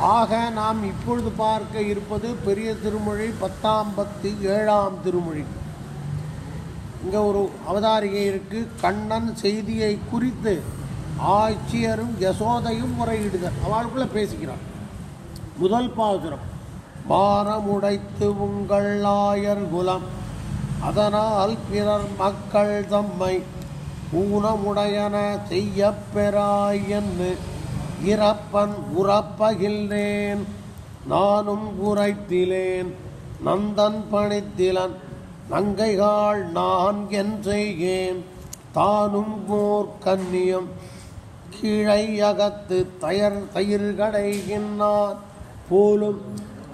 ஆக நாம் இப்பொழுது பார்க்க இருப்பது பெரிய திருமொழி பத்தாம் பத்து ஏழாம் திருமொழி. இங்கே ஒரு அவதாரிகை இருக்கு. கண்ணன் செய்தியை குறித்து ஆட்சியரும் யசோதையும் முறையிடுதல். அவளுக்குள்ளே பேசிக்கிறான். முதல் பாசுரம் பாரமுடைத்து உங்கள் ஆயர் குலம் அதனால் பிறர் மக்கள் தம்மை ஊனமுடையன செய்யப் பெறாய் என்று. இறப்பன் உறப்பகில்லேன் நானும் உரைத்திலேன் நந்தன் பணித்திலன் நங்கைகாள் நான் என் செய்கேன் தானும் ஓர் கன்னியம் கீழை அகத்து தயர் தயிர் கடைகின்றான் போலும்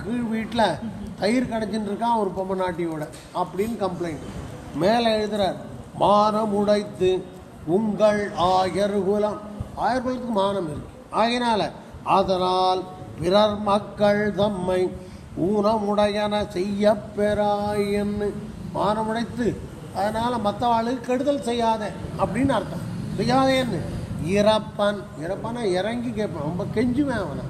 கீழ் வீட்டில் தயிர் கடைச்சின்னு இருக்கான் ஒரு பொம்மநாட்டியோட அப்படின்னு கம்ப்ளைண்ட் மேலே எழுதுகிறார் மானம் உடைத்து உங்கள் ஆயர்குலம். ஆயர்குலத்துக்கு மானம் இருக்கு. ஆகினால அதனால் பிறர் மக்கள் தம்மை ஊனமுடையன செய்ய பெறாய் மானமுடைத்து அதனால் மற்றவாளுக்கு கெடுதல் செய்யாத அப்படின்னு அர்த்தம். செய்யாதேன்னு. இறப்பன் இறப்பனை இறங்கி கேட்பான் ரொம்ப கெஞ்சுவேன் அவனை.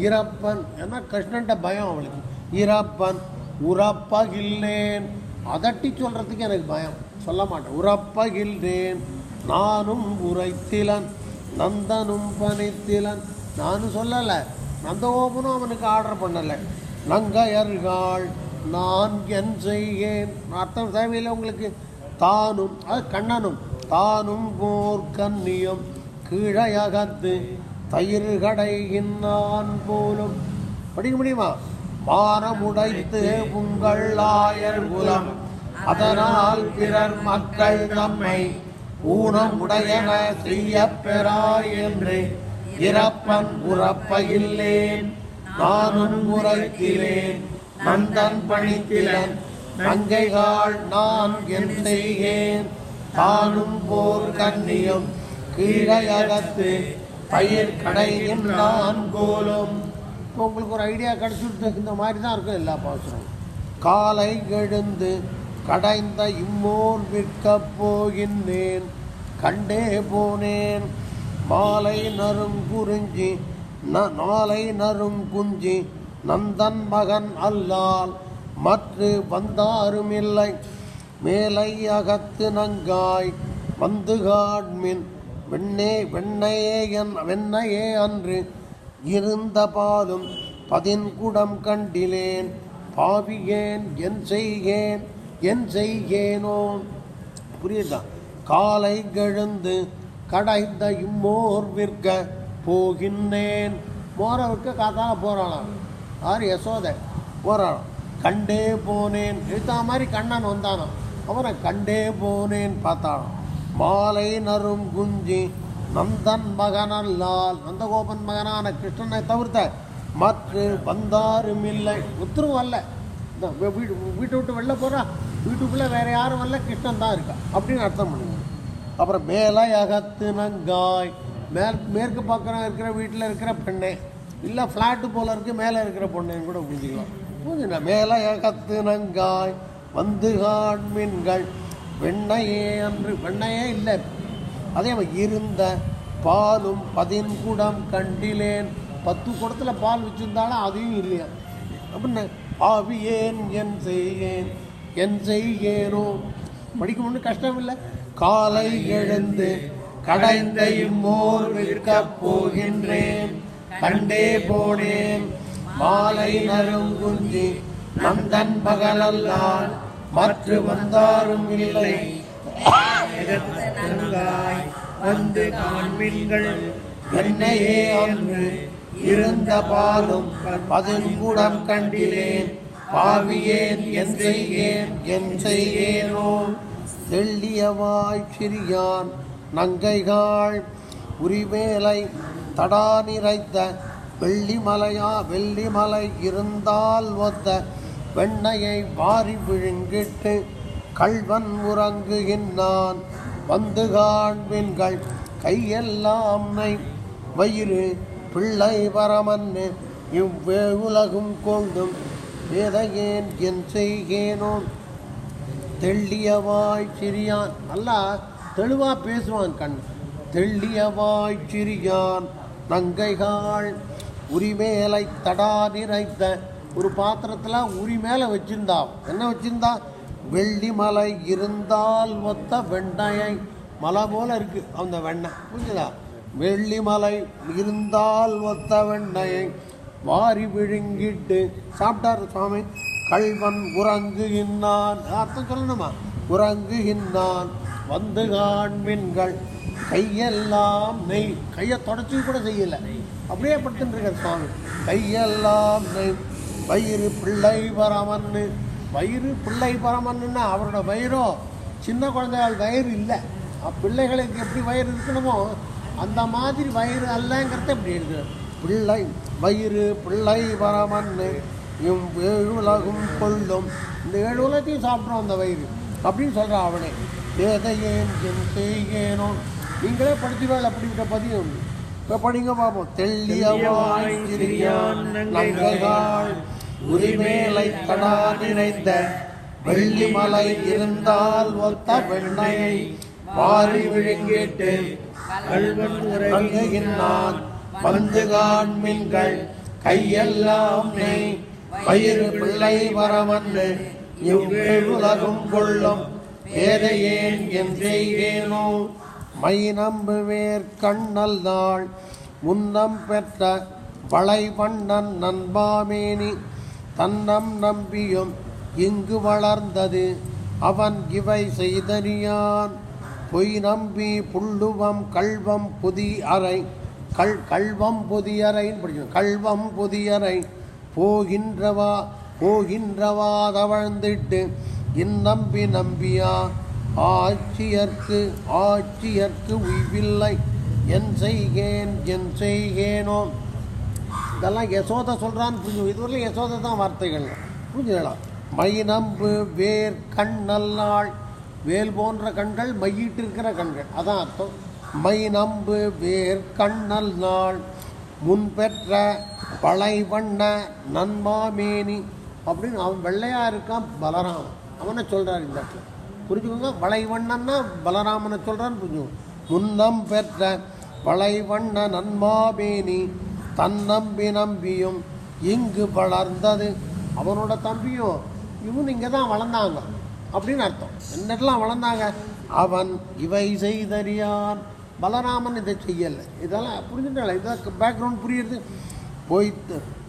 இறப்பன் ஏன்னா கிருஷ்ணன்ட்ட பயம் அவளுக்கு. இறப்பன் உறப்பகில்லேன். அதட்டி சொல்கிறதுக்கு எனக்கு பயம். சொல்ல மாட்டேன். உறப்பகில்லேன். நானும் உரைத்திலன். நந்தனும் பனித்திலன் நானும் சொல்லலை. நந்தகோபனும் அவனுக்கு ஆர்டர் பண்ணலை. நங்கையர்கள் நான் என் செய்கேன். அர்த்தம் தேவையில்லை உங்களுக்கு. தானும் அது கண்ணனும் தானும் போர் கன்னியம் கீழையகத்து தயிர் கடைகின்றான் போலும். படிக்க முடியுமா? மானமுடைத்து உங்கள் ஆயர் குலம் அதனால் பிறர் மக்கள் நம்மை ஊனம் உடையன செய்ய பெறாய் என்று. இறப்பன் உறப்பகில்லேன் நானும் உரைக்கிறேன் நந்தன் பணித்திலன் நங்கைகாள் நான் என் செய்கேன். தானும் போர் கண்ணியும் கீழையகத்து பயிர் கடையும் நான் கோலும். இப்போ உங்களுக்கு ஒரு ஐடியா கிடச்சிட்டு இந்த மாதிரி தான் இருக்கும் எல்லா பாசுரம். காலை எழுந்து கடைந்த இம்மோர் விற்கப் போகின்றேன். கண்டே போனேன். மாலை நரும் குறிஞ்சி ந நாளை நரும் குஞ்சி நந்தன் மகன் அல்லால் மற்று வந்தாருமில்லை. மேலை அகத்து நங்காய் வந்து காட்மின் வெண்ணே வெண்ணையே என் வெண்ணையே அன்று இருந்த பாலும் பதின்குடம் கண்டிலேன். பாவியேன் என் செய்கேன். என் செய்யேனோ? புரியுதா? காலை கெழுந்து கடைந்த இம்மோர் விற்க போகின்றேன். மோரை காத்தால போகிறாளாம் ஆறு யசோதை போகிறாளாம் கண்டே போனேன். எழுத்தா மாதிரி கண்ணன் வந்தானான் அவனை கண்டே போனேன் பார்த்தாளாம் மாலை நரும் குஞ்சி நந்தன் மகனல்லால் நந்தகோபன் மகனான கிருஷ்ணனை தவிர்த்த மற்ற வந்தாரும் இல்லை உத்தரவு அல்ல. இந்த வீட்டு வீட்டை விட்டு வெளில போகிறா வீட்டுக்குள்ளே வேறு யாரும் வரல கிருஷ்ணன் தான் இருக்கா? அப்படின்னு அர்த்தம் பண்ணுங்க. அப்புறம் மேலே அகத்துனங்காய் மேல் மேற்கு பக்கம் இருக்கிற வீட்டில் இருக்கிற பெண்ணை இல்லை ஃப்ளாட்டு போல் இருக்கு மேலே இருக்கிற பொண்ணையும் கூட புரிஞ்சுக்கலாம். புரிஞ்சுண்ணா மேலே அகத்துனங்காய் வந்து மீன்கள் வெண்ணையே அன்று வெண்ணையே இல்லை. அதே மாதிரி இருந்த பாலும் பதின்குடம் கண்டிலேன் பத்து குடத்தில் பால் வச்சிருந்தாலும் அதையும் இல்லையா? அப்படின்னு ஆவியேன் என் செய்யேன். என் செய்கேனோ படிக்க ஒன்றும் கஷ்டம் இல்லை காலை எழுந்து கடைந்த இம்மோர் விற்கப் போகின்றேன். கண்டே போனேன். மாலை நறுங்குஞ்சி நந்தன் பகலல்லால் மற்ற வந்தாரும் இல்லை. வந்து காண்பீன்கள். என்னையே அன்று இருந்த பாலும் பதின்குடம் கண்டிலேன். பாவியேன் என் செய்யேன் என் செய்கேனோ தெள்ளியவாய் சிறியான் நங்கைகாள் உரிவேலை தடா நிறைத்த வெள்ளிமலையா வெள்ளிமலை இருந்தால் ஒத்த வெண்ணையை வாரி விழுங்கிட்டு கள்வன் உறங்குகின்றான் வந்து காண்பின்கள் கையெல்லாம் வயிறு பிள்ளை பரமன்னு இவ்வே உலகும் கொண்டும் வேதையேன் என் செய்கேனோன். தெள்ளியவாய் சிறியான். நல்லா தெளிவாக பேசுவான் கண். தெள்ளியவாய் சிறியான் நங்கைகாள் உரிமேலை தடா நிறைத்த ஒரு பாத்திரத்தில் உரி மேலே வச்சிருந்தா. என்ன வச்சிருந்தா? வெள்ளி மலை இருந்தால் ஒத்த வெண்ணையை. மலை போல் இருக்குது அந்த வெண்ணெய். புரிஞ்சுதா? வெள்ளி மலை இருந்தால் ஒத்த வெண்ணையை. வாரி விழுங்கிட்டு சாப்பிட்டார் சுவாமி. கல்வன் உறங்குகின்றான். அர்த்தம் சொல்லணுமா? உறங்குகின்றான். வந்து காண்மின்கள் கையெல்லாம் நெய். கையை தொடச்சி கூட செய்யலை. அப்படியே படுத்துட்டுருக்கார் சுவாமி. கையெல்லாம் நெய். வயிறு பிள்ளை பரமன்னு. வயிறு பிள்ளை பரமன்னுன்னா அவரோட வயிறோ? சின்ன குழந்தைகள் வயிறு இல்லை. பிள்ளைகளுக்கு எப்படி வயிறு இருக்கணுமோ? அந்த மாதிரி வயிறு அல்லங்கிறத இப்படி இருக்கு பிள்ளை. வயிறு பிள்ளை பரமன்னு இவ் ஏழு உலகும் கொள்ளும். இந்த ஏழு உலகத்தையும் சாப்பிட்றோம் அந்த வயிறு. அப்படின்னு சொல்கிறான் அவனே. ஏதையேன் என் செய்கேனோ நீங்களே படிச்சுவாள் அப்படிங்கிற பதியம் இப்போ படிங்க பார்ப்போம் தெள்ளியவாய் உரிமேலை கடா நிறைந்த வெள்ளிமலை இருந்தால் ஒத்த வெண்ணையை பாரி விழுங்கிட்டு கள்வன் நான் வந்து காண்மின்கள் கையெல்லாம் நெய் பயிறு பிள்ளை வரமன்று இவ்வுலகும் கொள்ளும் ஏதையேன் என் மை நம்புவேர் கண்ணல் நாள் முன்னம் பெற்ற வளை வண்ணன் நண்பாமேனி தன்னம் நம்பியும் இங்கு வளர்ந்தது அவன் இவை செய்தனியான். பொய் நம்பி புள்ளுவம் கல்வம் புதி அறை கல் கல்வம் புதியறைன்னு படிக்கணும் கல்வம் புதியறை. போகின்றவா போகின்றவா தவழ்ந்திட்டு இந்நம்பி நம்பியா ஆட்சியர்க்கு ஆட்சியர்க்கு உய்வில்லை. என் செய்கேன் என் செய்கேனோ. இதெல்லாம் யசோதை சொல்கிறான்னு புரிஞ்சு இதுவரையிலும் யசோதை தான் வார்த்தைகள். புரிஞ்சுக்கலாம் மை நம்பு வேர் கண் நல்லாள் வேல் போன்ற கண்கள் மையிட்டு இருக்கிற கண்கள். அதான் அர்த்தம். மை நம்பு வேர் கண்ணல் நாள். முன் பெற்ற பழை வண்ண நன்மாமேனி. அப்படின்னு அவன் வெள்ளையாக இருக்கான் பலராமன். அவனை சொல்கிறார் இந்த இடத்துல. புரிஞ்சுக்கோங்க? வளைவண்ணன்னா பலராமனை சொல்கிறான்னு புரிஞ்சுக்கோங்க. முன்னம் பெற்ற வளைவண்ண நன்மாமேனி தன்னம்பி நம்பியும் இங்கு வளர்ந்தது. அவனோட தம்பியும் இவன் இங்கே தான் வளர்ந்தாங்க. அப்படின்னு அர்த்தம். என்னெல்லாம் வளர்ந்தாங்க? அவன் இவை செய்தறியான். பலராமன் இதை செய்யலை. இதெல்லாம் புரிஞ்சுட்டால இதான் பேக்ரவுண்ட் புரியுது பொய்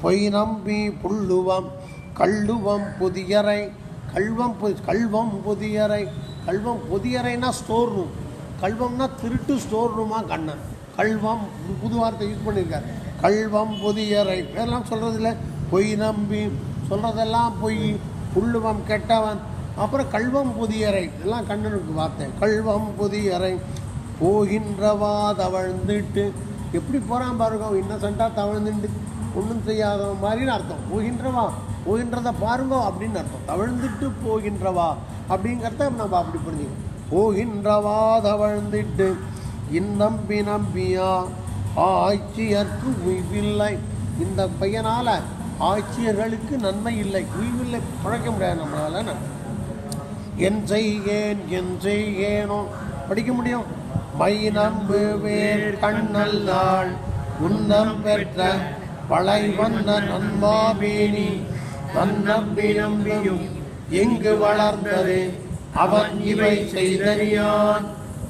பொய் நம்பி புல்லுவம் கள்ளுவம் புதியறை கல்வம் பொ- கல்வம் புதியறை. கல்வம் புதியறைனா ஸ்டோர் ரூம் கல்வம்னா திருட்டு ஸ்டோர் ரூமா கண்ணன். கல்வம் புது வார்த்தை யூஸ் பண்ணியிருக்காரு. கல்வம் புதியறை. இதெல்லாம் சொல்கிறது இல்லை பொய் நம்பி சொல்கிறதெல்லாம் பொய் புல்லுவம் கெட்டவன். அப்புறம் கல்வம் புதியறை. இதெல்லாம் கண்ணனுக்கு வார்த்தை. கல்வம் புதியறை. போகின்றவா தவழ்ந்துட்டு எப்படி போகிறான் பாருங்க இன்னசென்ட்டாக தவழ்ந்துட்டு ஒன்றும் செய்யாதவன் மாதிரின்னு அர்த்தம். போகின்றவா? போகின்றத பாருங்க அப்படின்னு அர்த்தம். தவழ்ந்துட்டு போகின்றவா அப்படிங்கிறத நம்ம அப்படி புரிஞ்சுக்கணும். போகின்றவா தவழ்ந்துட்டு இந்நம்பி நம்பியா? ஆட்சியர்க்கு உய்வில்லை. இந்த பையனால் ஆட்சியர்களுக்கு நன்மை இல்லை. உய்வில்லை பழைக்க முடியாது நம்மளால. என் செய்கேன் என் செய்கேனோ. படிக்க முடியும். மை நம்பு வேர் கண்ணல் நாள் உன்னம் பெற்ற வந்த நன்மாபேணி. தன்னம்பி நம்பியும் எங்கு வளர்ந்தது? அவன் இவை செய்தறியான்.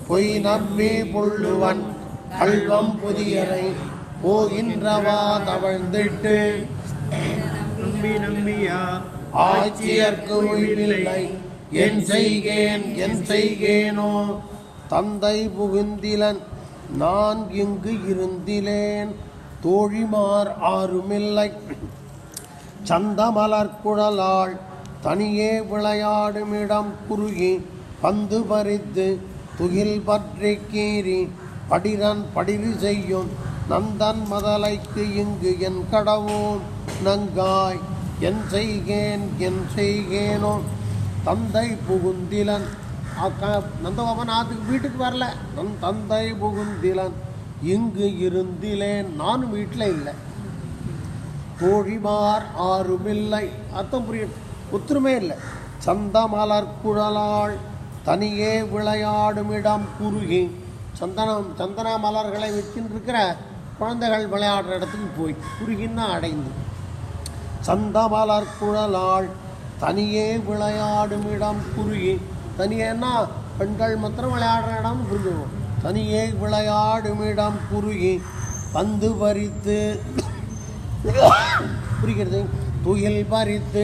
பொய் நம்பி புள்ளுவன் கல்வம் புதியரை போகின்றவா தவழ்ந்திட்டு. நம்பி நம்பியா? ஆட்சியர்க்கு உயிரில்லை என் செய்கேன் என் செய்கேனோ? தந்தை புகுந்திலன் நான் இங்கு இருந்திலேன்? தோழிமார் ஆறுமில்லை சந்தமலர் குழலாள் தனியே விளையாடுமிடம் குறுகி பந்து பறித்து துகில் பற்றி கீறி படிரன் படிரி செய்யும் நந்தன் மதலைக்கு இங்கு என் கடவோன் நங்காய் என் செய்கேன் என் செய்கேனோ தந்தை புகுந்திலன் நந்தகோபன் ஆத்துக்கு வீட்டுக்கு வரல. நன் தந்தை புகுந்திலன் இங்கு இருந்திலேன் நானும் வீட்டில் இல்லை. தோழிமார் ஆறுமில்லை. அர்த்தம் புரியும். ஒத்துருமே இல்லை. சந்த மலர் குழலாள் தனியே விளையாடும் இடம் குறுகி. சந்தனம் சந்தன மலர்களை வச்சுட்டு இருக்கிற குழந்தைகள் விளையாடுற இடத்துக்கு போய் குறுகின்னா அடைந்து. சந்தமலர் குழலாள் தனியே விளையாடும் இடம் குறுகி. தனியேன்னா பெண்கள் மாத்திரம் விளையாடுற இடம் புரிஞ்சுக்கணும் தனியே விளையாடும் இடம் குறுகி பந்து பறித்து புரிகிறது. துயில் பறித்து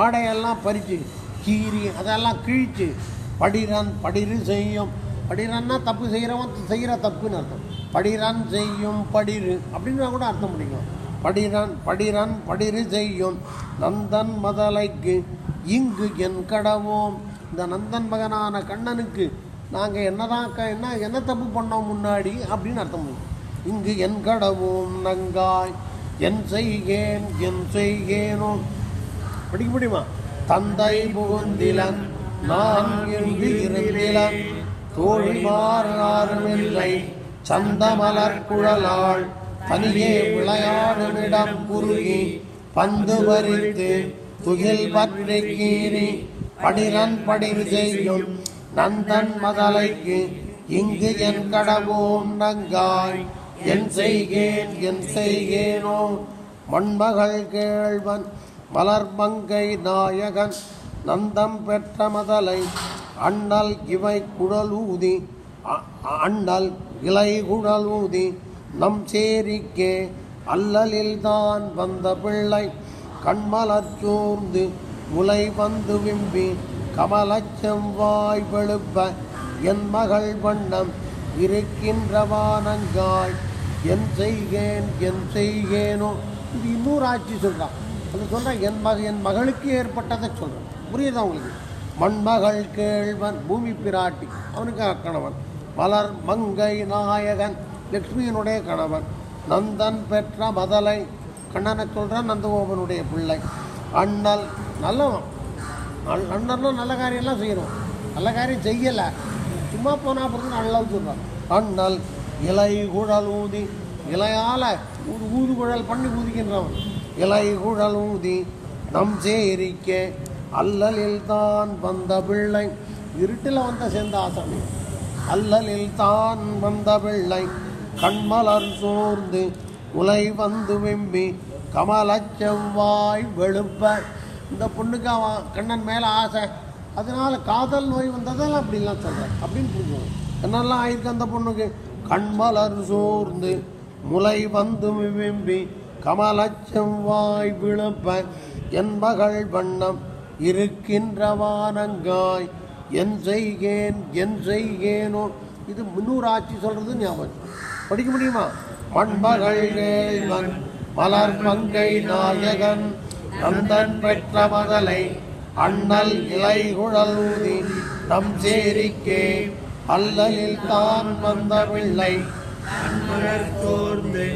ஆடையெல்லாம் பறித்து கீறி அதெல்லாம் கிழிச்சு படிரன் படிரு செய்யும். படிரன்னா தப்பு செய்கிறவன் செய்கிற தப்புன்னு அர்த்தம். படிரன் செய்யும் படிரு அப்படின்னா கூட அர்த்தம் முடியும் படிரன் படிரன் படிரு செய்யும். நந்தன் மதலைக்கு இங்கு என் கடவோம் இந்த நந்தன் மகனான கண்ணனுக்கு நாங்கள் என்னதான் க என்ன என்ன தப்பு பண்ணோம் முன்னாடி அப்படின்னு அர்த்தம் பண்ணுவோம் இங்கு என் கடவும் நங்காய் என் செய்கேன் என் செய்கேனோ. படிக்க முடியுமா? தந்தை புகுந்திலன் நான் இங்கு இருந்திலன். சந்தமலர் குழலாள் தனியே விளையாடுமிடம் குறுகி பந்து பறித்து துகில் பற்றி கீறி படிரன் படிவு செய்யும் நந்தன் மதலைக்கு இங்கு என் கடவோம் நங்காய் என் செய்கேன் என் செய்கேனோ? மண்மகள் கேழ்வன் மலர்மங்கை நாயகன் நந்தம் பெற்ற மதலை அண்ணல் இவை குழல் ஊதி அண்ணல் இலை ஊதி நம் சேரிக்கே அல்லலில் தான் வந்த பிள்ளை கண்மலர் சூர்ந்து முலை வந்து விம்பி கமலச் செவ்வாய் வெளுப்ப என் மகள் வண்ணம் இருக்கின்றவானங்காய் என் செய்கேன் என் செய்கேனோ. இது இன்னொரு ஆட்சி சொல்கிறான் அது சொல்கிறேன் என் மக என் மகளுக்கு ஏற்பட்டதை சொல்கிறேன் புரியுதா உங்களுக்கு? மண்மகள் கேழ்வன் பூமி பிராட்டி. அவனுக்கு கணவன். மலர் மங்கை நாயகன் லக்ஷ்மியினுடைய கணவன். நந்தன் பெற்ற மதலை. கண்ணனை சொல்கிறான் நந்தகோபனுடைய பிள்ளை. அண்ணல் நல்லவன். அண்ண- அண்ணனும் நல்ல காரியம்லாம் செய்யணும் நல்ல காரியம் செய்யலை. சும்மா போனால் பிறகு நல்லது சொல்கிறான் அண்ணல் இலை குழல் ஊதி இலையால் ஊது ஊது குழல் பண்ணி ஊதிக்கின்றவன். இலை குழல் ஊதி நம் சேரிக்க அல்லலில் தான் வந்த பிள்ளை. இருட்டில் வந்த சேர்ந்த ஆசாமி. அல்லலில் தான் வந்த பிள்ளை. கண்மலர் சோர்ந்து உலை வந்து வெம்பி கமலச் செவ்வாய் வெளுப்ப இந்த பொண்ணுக்கு அவன் கண்ணன் மேலே ஆசை. அதனால் காதல் நோய் வந்ததால் அப்படிலாம் சொல்கிறேன் அப்படின்னு புரிஞ்சுக்கணும் என்னெல்லாம் ஆயிருக்கு அந்த பொண்ணுக்கு. கண்மலர் சோர்ந்து முளை வந்து வெம்பி கமலச் செவ்வாய் விழுப்ப என்பகள் வண்ணம் வண்ணம் இருக்கின்றவானங்காய் என் செய்கேன் என் செய்கேனோ. இது முன்னூறு ஆட்சி சொல்கிறது ஞாபகம் படிக்க முடியுமா? மண்பகள் மலர் மங்கை நாயகன் நந்தன் பெற்ற மதலை அண்ணல் இலை குழலூதி நம் சேரிக்கே. அல்லலில் தான் வந்த பிள்ளை அன்மலர் தோர்ந்து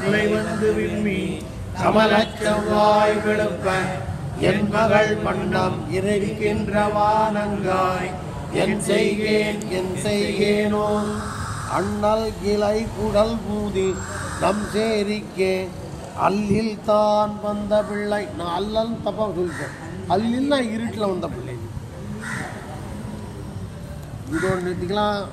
முளை வந்து விம்மி கமலச்சவாய் விழுப்ப என் மகள் வண்ணம் இருக்கின்ற வானங்காய். என் செய்கேன் என் செய்கேனோ. அண்ணல் கிளை குடல் பூதி நம் சேரிக்கே. அல்லில் தான் வந்த பிள்ளை. நான் அல்லல் தப்பாக சொல்லிட்டேன் அல்லில்னா இருட்டில் வந்த பிள்ளை. இதோட நிறுத்திக்கலாம்